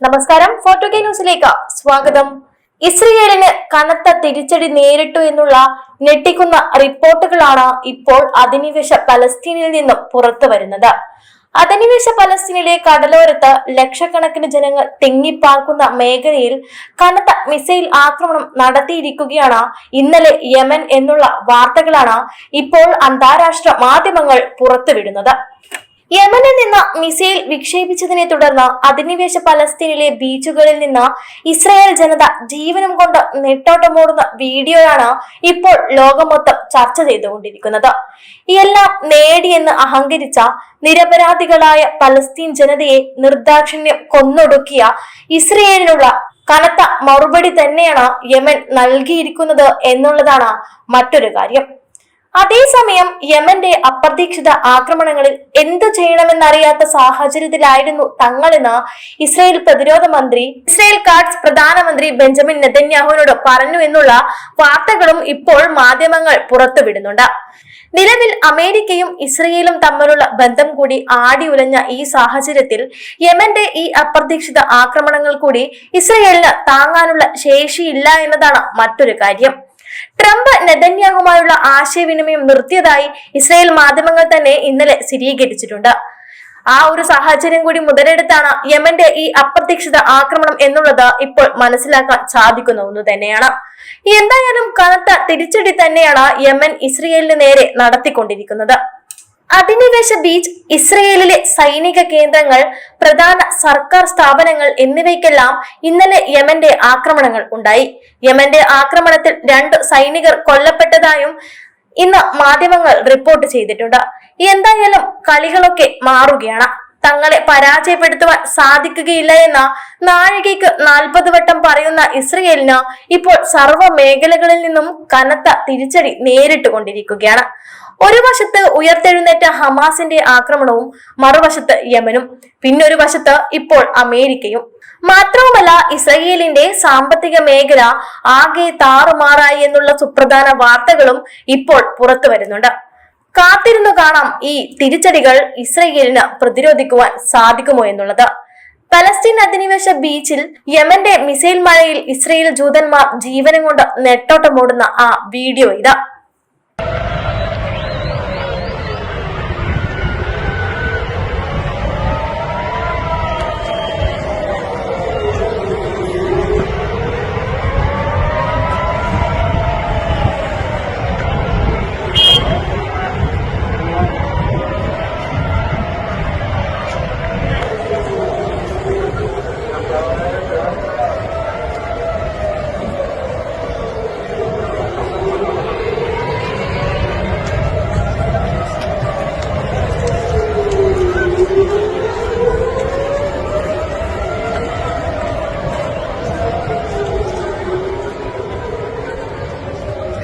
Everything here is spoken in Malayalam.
നമസ്കാരം. ഫോട്ടോ കെ ന്യൂസിലേക്ക് സ്വാഗതം. ഇസ്രയേലിന് കനത്ത തിരിച്ചടി നേരിട്ടു എന്നുള്ള ഞെട്ടിക്കുന്ന റിപ്പോർട്ടുകളാണ് ഇപ്പോൾ അധിനിവേശ പലസ്തീനിൽ നിന്നും പുറത്തു വരുന്നത്. അധിനിവേശ പലസ്തീനിലെ കടലോരത്ത് ലക്ഷക്കണക്കിന് ജനങ്ങൾ തിങ്ങിപ്പാർക്കുന്ന മേഖലയിൽ കനത്ത മിസൈൽ ആക്രമണം നടത്തിയിരിക്കുകയാണ് ഇന്നലെ യമൻ എന്നുള്ള വാർത്തകളാണ് ഇപ്പോൾ അന്താരാഷ്ട്ര മാധ്യമങ്ങൾ പുറത്തുവിടുന്നത്. യമനിൽ നിന്ന് മിസൈൽ വിക്ഷേപിച്ചതിനെ തുടർന്ന് അധിനിവേശ പലസ്തീനിലെ ബീച്ചുകളിൽ നിന്ന് ഇസ്രായേൽ ജനത ജീവനും കൊണ്ട് നെട്ടോട്ടമോടുന്ന വീഡിയോയാണ് ഇപ്പോൾ ലോകം മൊത്തം ചർച്ച ചെയ്തുകൊണ്ടിരിക്കുന്നത്. എല്ലാം നേടിയെന്ന് അഹങ്കരിച്ച നിരപരാധികളായ പലസ്തീൻ ജനതയെ നിർദാക്ഷിണ്യം കൊന്നൊടുക്കിയ ഇസ്രയേലിനുള്ള കനത്ത മറുപടി തന്നെയാണ് യമൻ നൽകിയിരിക്കുന്നത് എന്നുള്ളതാണ് മറ്റൊരു കാര്യം. അതേസമയം യമന്റെ അപ്രതീക്ഷിത ആക്രമണങ്ങളിൽ എന്തു ചെയ്യണമെന്നറിയാത്ത സാഹചര്യത്തിലായിരുന്നു തങ്ങളെന്ന് ഇസ്രയേൽ പ്രതിരോധ മന്ത്രി ഇസ്രയേൽ കാർഡ്സ് പ്രധാനമന്ത്രി ബെഞ്ചമിൻ നെതന്യാഹുവിനോട് പറഞ്ഞു എന്നുള്ള വാർത്തകളും ഇപ്പോൾ മാധ്യമങ്ങൾ പുറത്തുവിടുന്നുണ്ട്. നിലവിൽ അമേരിക്കയും ഇസ്രയേലും തമ്മിലുള്ള ബന്ധം കൂടി ആടി ഉലഞ്ഞ ഈ സാഹചര്യത്തിൽ യമന്റെ ഈ അപ്രതീക്ഷിത ആക്രമണങ്ങൾ കൂടി ഇസ്രയേലിന് താങ്ങാനുള്ള ശേഷിയില്ല എന്നതാണ് മറ്റൊരു കാര്യം. ട്രംപ് നെതന്യാഹുമായുള്ള ആശയവിനിമയം നിർത്തിയതായി ഇസ്രായേൽ മാധ്യമങ്ങൾ തന്നെ ഇന്നലെ സ്ഥിരീകരിച്ചിട്ടുണ്ട്. ആ ഒരു സാഹചര്യം കൂടി മുതലെടുത്താണ് യമന്റെ ഈ അപ്രതീക്ഷിത ആക്രമണം എന്നുള്ളത് ഇപ്പോൾ മനസ്സിലാക്കാൻ സാധിക്കുന്ന ഒന്ന് തന്നെയാണ്. എന്തായാലും കനത്ത തിരിച്ചടി തന്നെയാണ് യമൻ ഇസ്രയേലിന് നേരെ നടത്തിക്കൊണ്ടിരിക്കുന്നത്. അധിനിവേശ ബീച്ച് ഇസ്രയേലിലെ സൈനിക കേന്ദ്രങ്ങൾ പ്രധാന സർക്കാർ സ്ഥാപനങ്ങൾ എന്നിവയ്ക്കെല്ലാം ഇന്നലെ യമന്റെ ആക്രമണങ്ങൾ ഉണ്ടായി. യമന്റെ ആക്രമണത്തിൽ രണ്ട് സൈനികർ കൊല്ലപ്പെട്ടതായും ഇന്ന് മാധ്യമങ്ങൾ റിപ്പോർട്ട് ചെയ്തിട്ടുണ്ട്. എന്തായാലും കളികളൊക്കെ മാറുകയാണ്. തങ്ങളെ പരാജയപ്പെടുത്തുവാൻ സാധിക്കുകയില്ല എന്ന നാഴികയ്ക്ക് നാൽപ്പത് വട്ടം പറയുന്ന ഇസ്രയേലിന് ഇപ്പോൾ സർവ മേഖലകളിൽ നിന്നും കനത്ത തിരിച്ചടി നേരിട്ട് കൊണ്ടിരിക്കുകയാണ്. ഒരു വശത്ത് ഉയർത്തെഴുന്നേറ്റ ഹമാസിന്റെ ആക്രമണവും മറുവശത്ത് യമനും പിന്നൊരു വശത്ത് ഇപ്പോൾ അമേരിക്കയും. മാത്രവുമല്ല ഇസ്രയേലിന്റെ സാമ്പത്തിക മേഖല ആകെ താറുമാറായി എന്നുള്ള സുപ്രധാന വാർത്തകളും ഇപ്പോൾ പുറത്തു വരുന്നുണ്ട് കാത്തിരുന്നു കാണാം ഈ തിരിച്ചടികൾ ഇസ്രയേലിന് പ്രതിരോധിക്കുവാൻ സാധിക്കുമോ എന്നുള്ളത്. പലസ്തീൻ അധിനിവേശ ബീച്ചിൽ യമന്റെ മിസൈൽ മഴയിൽ ഇസ്രയേൽ ജൂതന്മാർ ജീവനം കൊണ്ട് നെട്ടോട്ടമോടുന്ന ആ വീഡിയോ ഇതാ.